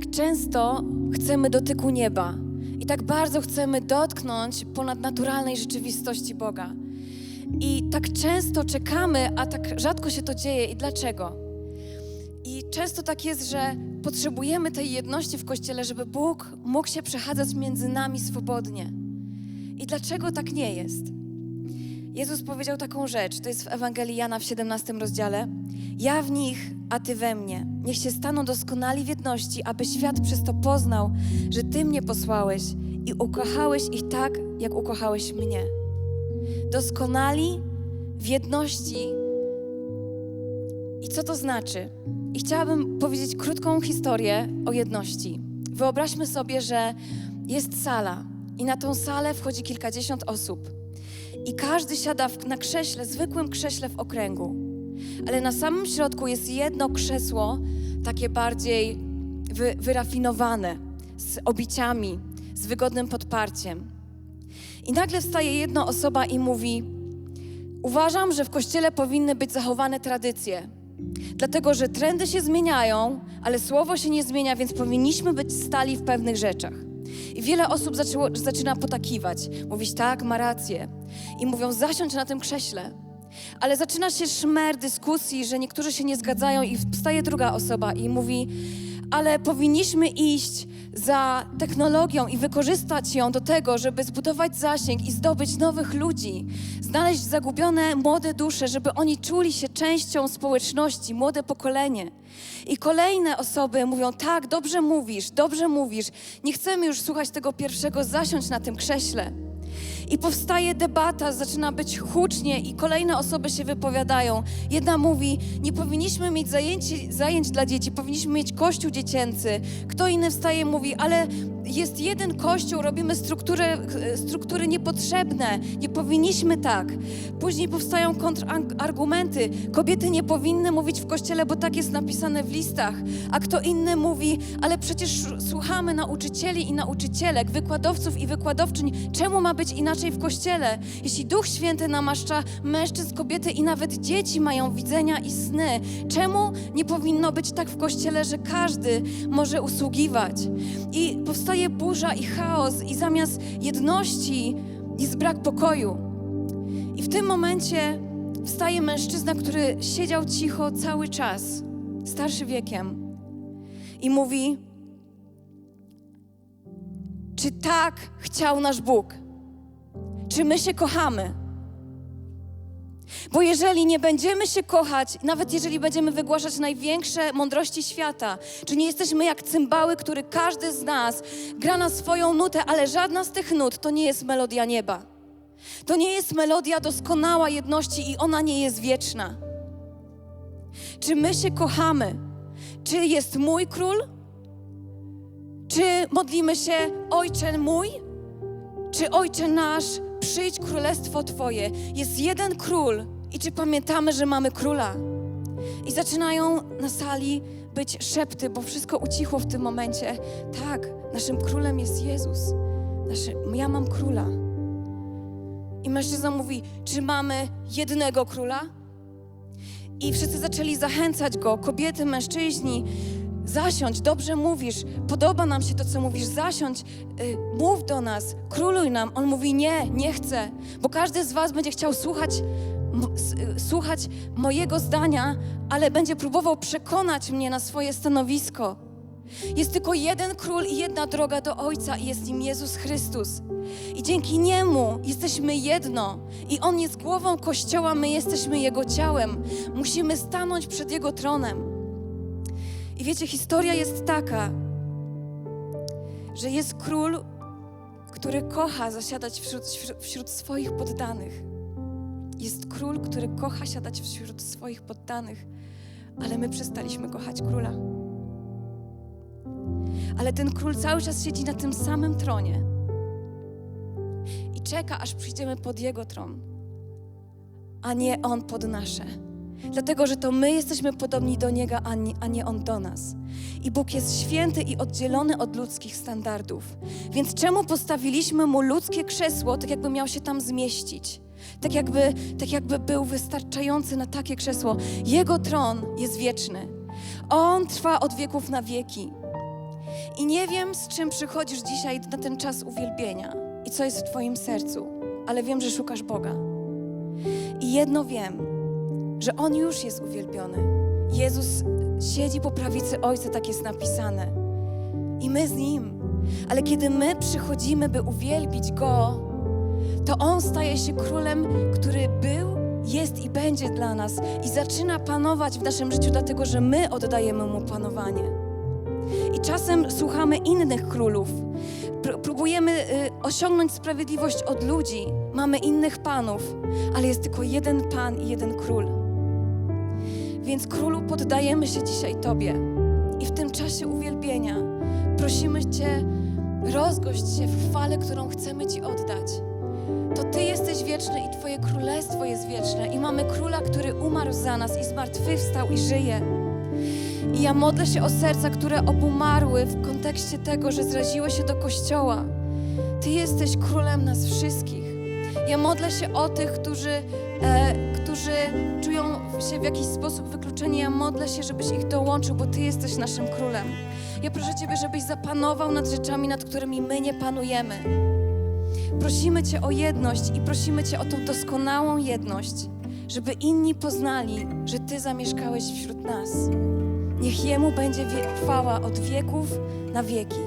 Tak często chcemy dotyku nieba i tak bardzo chcemy dotknąć ponadnaturalnej rzeczywistości Boga. I tak często czekamy, a tak rzadko się to dzieje. I dlaczego? I często tak jest, że potrzebujemy tej jedności w Kościele, żeby Bóg mógł się przechadzać między nami swobodnie. I dlaczego tak nie jest? Jezus powiedział taką rzecz, to jest w Ewangelii Jana w 17 rozdziale. Ja w nich, a Ty we mnie. Niech się staną doskonali w jedności, aby świat przez to poznał, że Ty mnie posłałeś i ukochałeś ich tak, jak ukochałeś mnie. Doskonali w jedności. I co to znaczy? I chciałabym powiedzieć krótką historię o jedności. Wyobraźmy sobie, że jest sala i na tą salę wchodzi kilkadziesiąt osób. I każdy siada w, na krześle, zwykłym krześle w okręgu. Ale na samym środku jest jedno krzesło, takie bardziej wy, wyrafinowane, z obiciami, z wygodnym podparciem. I nagle wstaje jedna osoba i mówi: Uważam, że w kościele powinny być zachowane tradycje. Dlatego, że trendy się zmieniają, ale słowo się nie zmienia, więc powinniśmy być stali w pewnych rzeczach. I wiele osób zaczyna potakiwać, mówić tak, ma rację. I mówią, zasiądź na tym krześle. Ale zaczyna się szmer dyskusji, że niektórzy się nie zgadzają, i wstaje druga osoba i mówi, ale powinniśmy iść za technologią i wykorzystać ją do tego, żeby zbudować zasięg i zdobyć nowych ludzi, znaleźć zagubione młode dusze, żeby oni czuli się częścią społeczności, młode pokolenie. I kolejne osoby mówią: Tak, dobrze mówisz, dobrze mówisz, nie chcemy już słuchać tego pierwszego, zasiąść na tym krześle. I powstaje debata, zaczyna być hucznie, i kolejne osoby się wypowiadają. Jedna mówi: Nie powinniśmy mieć zajęci, zajęć dla dzieci, powinniśmy mieć kościół dziecięcy. Kto inny wstaje mówi: Ale jest jeden kościół, robimy struktury, struktury niepotrzebne, nie powinniśmy tak. Później powstają kontrargumenty. Kobiety nie powinny mówić w kościele, bo tak jest napisane w listach. A kto inny mówi: Ale przecież słuchamy nauczycieli i nauczycielek, wykładowców i wykładowczyń. Czemu ma być inaczej w kościele? Jeśli Duch Święty namaszcza mężczyzn, kobiety i nawet dzieci mają widzenia i sny, czemu nie powinno być tak w kościele, że każdy może usługiwać? I powstaje burza i chaos, i zamiast jedności jest brak pokoju. I w tym momencie wstaje mężczyzna, który siedział cicho cały czas, starszy wiekiem, i mówi: Czy tak chciał nasz Bóg? Czy my się kochamy? Bo jeżeli nie będziemy się kochać, nawet jeżeli będziemy wygłaszać największe mądrości świata, czy nie jesteśmy jak cymbały, który każdy z nas gra na swoją nutę, ale żadna z tych nut to nie jest melodia nieba. To nie jest melodia doskonała jedności i ona nie jest wieczna. Czy my się kochamy? Czy jest mój król? Czy modlimy się Ojcze mój? Czy Ojcze nasz, przyjdź królestwo Twoje? Jest jeden król i czy pamiętamy, że mamy króla? I zaczynają na sali być szepty, bo wszystko ucichło w tym momencie. Tak, naszym królem jest Jezus. Naszy, ja mam króla. I mężczyzna mówi, czy mamy jednego króla? I wszyscy zaczęli zachęcać go, kobiety, mężczyźni, zasiądź, dobrze mówisz, podoba nam się to, co mówisz, zasiądź, y, mów do nas, króluj nam. On mówi, nie, nie chcę, bo każdy z was będzie chciał słuchać, y, słuchać mojego zdania, ale będzie próbował przekonać mnie na swoje stanowisko. Jest tylko jeden król i jedna droga do Ojca, i jest nim Jezus Chrystus. I dzięki niemu jesteśmy jedno. I on jest głową Kościoła, my jesteśmy jego ciałem. Musimy stanąć przed jego tronem. I wiecie, historia jest taka, że jest król, który kocha zasiadać wśród, wśród, swoich poddanych. Jest król, który kocha siadać wśród swoich poddanych, ale my przestaliśmy kochać króla. Ale ten król cały czas siedzi na tym samym tronie i czeka, aż przyjdziemy pod jego tron, a nie on pod nasze. Dlatego, że to my jesteśmy podobni do Niego, a nie, On do nas. I Bóg jest święty i oddzielony od ludzkich standardów. Więc czemu postawiliśmy Mu ludzkie krzesło, tak jakby miał się tam zmieścić? Tak jakby, tak jakby był wystarczający na takie krzesło. Jego tron jest wieczny. On trwa od wieków na wieki. I nie wiem, z czym przychodzisz dzisiaj na ten czas uwielbienia i co jest w Twoim sercu, ale wiem, że szukasz Boga. I jedno wiem, że On już jest uwielbiony. Jezus siedzi po prawicy Ojca, tak jest napisane. I my z Nim. Ale kiedy my przychodzimy, by uwielbić Go, to On staje się królem, który był, jest i będzie dla nas i zaczyna panować w naszym życiu, dlatego że my oddajemy Mu panowanie. I czasem słuchamy innych królów. Pró- Próbujemy y, osiągnąć sprawiedliwość od ludzi. Mamy innych panów, ale jest tylko jeden pan i jeden król. Więc królu poddajemy się dzisiaj Tobie. I w tym czasie uwielbienia prosimy Cię, rozgość się w chwale, którą chcemy Ci oddać. To Ty jesteś wieczny i Twoje królestwo jest wieczne. I mamy króla, który umarł za nas i zmartwychwstał i żyje. I ja modlę się o serca, które obumarły w kontekście tego, że zraziły się do Kościoła. Ty jesteś królem nas wszystkich. Ja modlę się o tych, którzy, e, którzy czują się w jakiś sposób wykluczeni. Ja modlę się, żebyś ich dołączył, bo Ty jesteś naszym królem. Ja proszę Ciebie, żebyś zapanował nad rzeczami, nad którymi my nie panujemy. Prosimy Cię o jedność i prosimy Cię o tą doskonałą jedność, żeby inni poznali, że Ty zamieszkałeś wśród nas. Niech Jemu będzie chwała od wieków na wieki.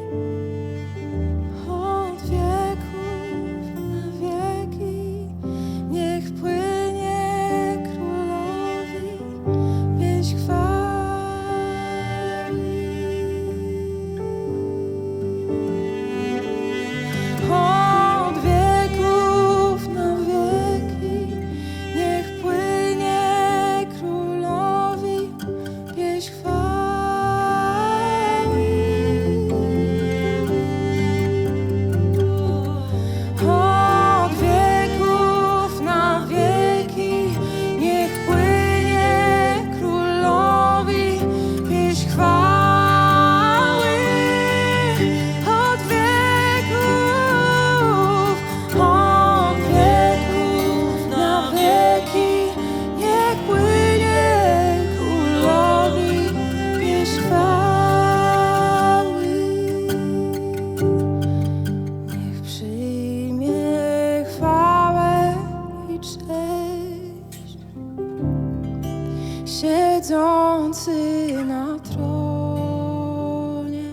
Siedzący na tronie.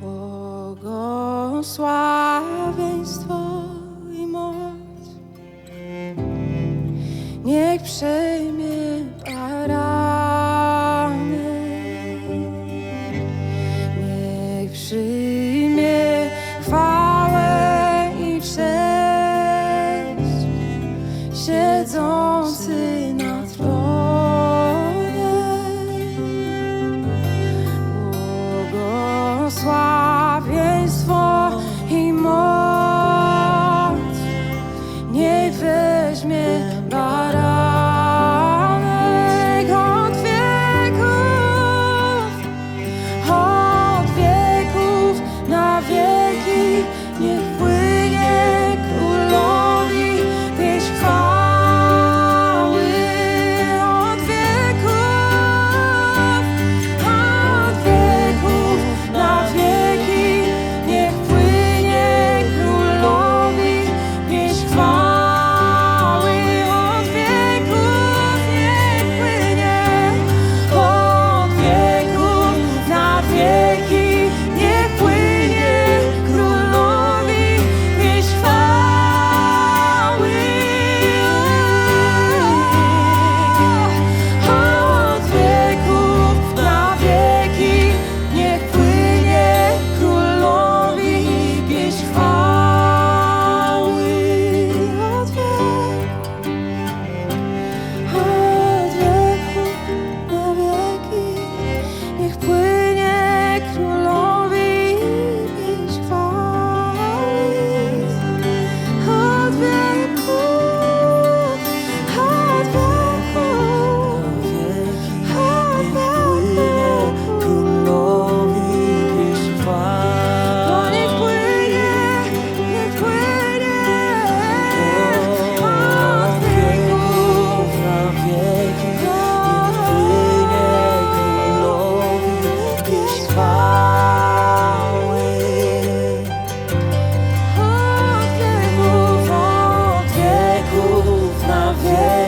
Błogosławieństwo i moc niech przejmie barany. Niech przyjmie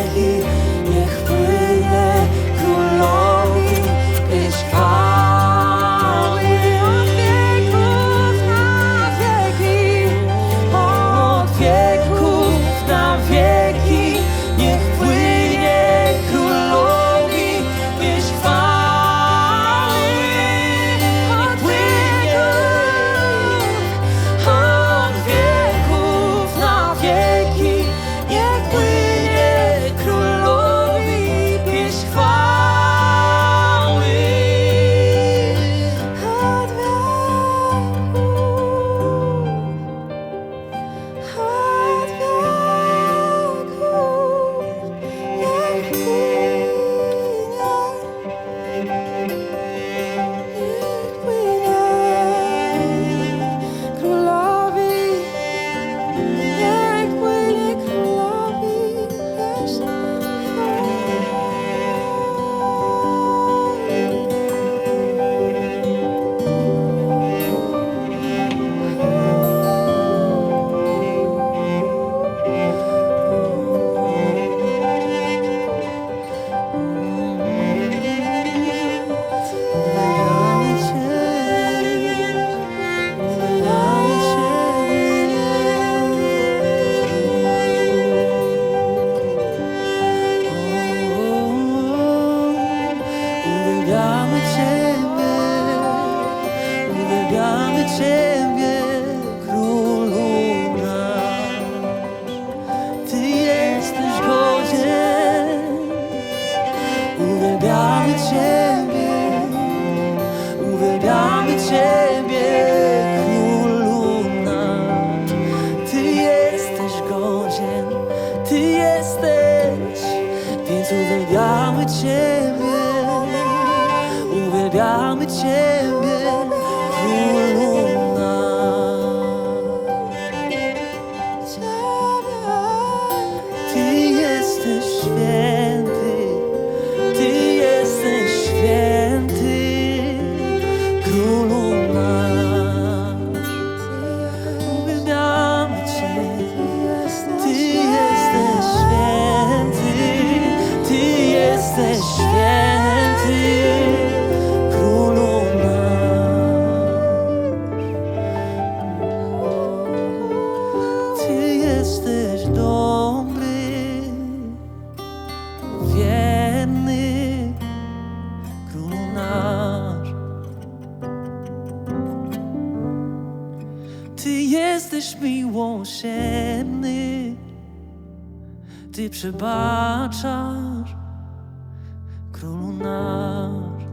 feliz. Miłosierny, Ty przebaczasz, Królu nasz.